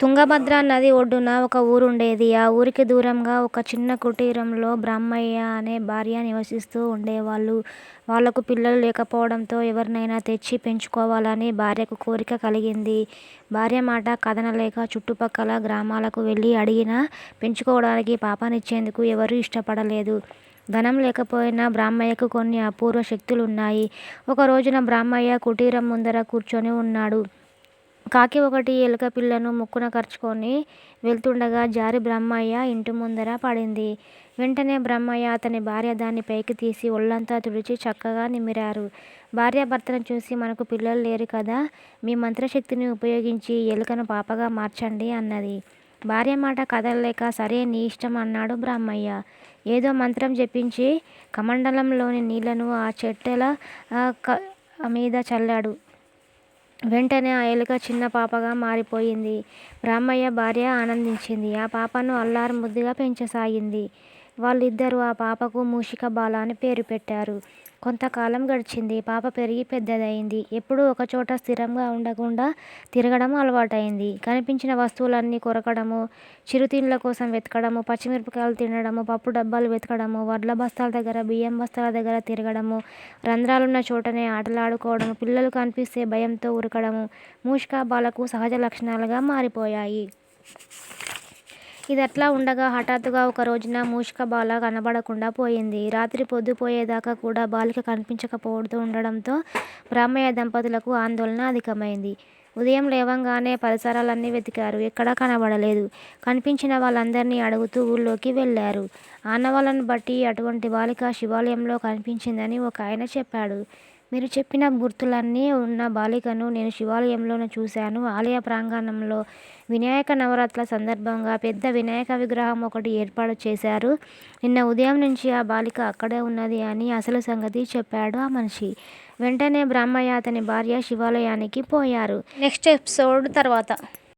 తుంగభద్ర నది ఒడ్డున ఒక ఊరుండేది. ఆ ఊరికి దూరంగా ఒక చిన్న కుటీరంలో బ్రహ్మయ్య అనే భార్య నివసిస్తూ ఉండేవాళ్ళు. వాళ్ళకు పిల్లలు లేకపోవడంతో ఎవరినైనా తెచ్చి పెంచుకోవాలని భార్యకు కోరిక కలిగింది. భార్య మాట కాదనలేక చుట్టుపక్కల గ్రామాలకు వెళ్ళి అడిగినా పెంచుకోవడానికి పాపనిచ్చేందుకు ఎవరూ ఇష్టపడలేదు. ధనం లేకపోయినా బ్రహ్మయ్యకు కొన్ని అపూర్వ శక్తులున్నాయి. ఒక రోజున బ్రహ్మయ్య కుటీరం ముందర కూర్చుని ఉన్నాడు. కాకి ఒకటి ఎలుక పిల్లను ముక్కున కరుచుకొని వెళ్తుండగా జారి బ్రహ్మయ్య ఇంటి ముందర పడింది. వెంటనే బ్రహ్మయ్య, అతని భార్య దాన్ని పైకి తీసి ఒళ్ళంతా తుడిచి చక్కగా నిమిరారు. భార్య భర్తను చూసి మనకు పిల్లలు లేరు కదా! మీ మంత్రశక్తిని ఉపయోగించి ఎలుకను పాపగా మార్చండి అన్నది. భార్య మాట కదలలేక సరే నీ ఇష్టం అన్నాడు బ్రహ్మయ్య. ఏదో మంత్రం జపించి కమండలంలోని నీళ్ళను ఆ చెట్టెల మీద చల్లాడు. వెంటనే ఆ ఎలుక చిన్న పాపగా మారిపోయింది. బ్రాహ్మయ్య భార్య ఆనందించింది. ఆ పాపను అల్లారు ముద్దుగా పెంచసాగింది. వాళ్ళిద్దరూ ఆ పాపకు మూషికబాల అని పేరు పెట్టారు. కొంతకాలం గడిచింది. పాప పెరిగి పెద్దదైంది ఎప్పుడూ ఒకచోట స్థిరంగా ఉండకుండా తిరగడం అలవాటైంది. కనిపించిన వస్తువులన్నీ కొరకడము చిరుతిండ్ల కోసం వెతకడము పచ్చిమిరపకాయలు తినడము పప్పు డబ్బాలు వెతకడము వడ్ల బస్తాల దగ్గర, బియ్యం బస్తాల దగ్గర తిరగడము రంధ్రాలున్న చోటనే ఆటలాడుకోవడము పిల్లలు కనిపిస్తే భయంతో ఉరకడము మూషికా బాలకు సహజ లక్షణాలుగా మారిపోయాయి. ఇదట్లా ఉండగా హఠాత్తుగా ఒక రోజున మూషిక బాల కనబడకుండా పోయింది. రాత్రి పొద్దుపోయేదాకా కూడా బాలిక కనిపించకపోతుండడంతో బ్రాహ్మయ్య దంపతులకు ఆందోళన అధికమైంది. ఉదయం లేవంగానే పరిసరాలన్నీ వెతికారు. ఎక్కడా కనబడలేదు. కనిపించిన వాళ్ళందరినీ అడుగుతూ ఊళ్ళోకి వెళ్ళారు. ఆనవాళ్ళను బట్టి అటువంటి బాలిక శివాలయంలో కనిపించిందని ఒక ఆయన చెప్పాడు. మీరు చెప్పిన గుర్తులన్నీ ఉన్న బాలికను నేను శివాలయంలోనే చూశాను. ఆలయ ప్రాంగణంలో వినాయక నవరాత్రుల సందర్భంగా పెద్ద వినాయక విగ్రహం ఒకటి ఏర్పాటు చేశారు. నిన్న ఉదయం నుంచి ఆ బాలిక అక్కడే ఉన్నది అని అసలు సంగతి చెప్పాడు ఆ మనిషి. వెంటనే బ్రహ్మయ్య, అతని భార్య శివాలయానికి పోయారు. నెక్స్ట్ ఎపిసోడ్ తర్వాత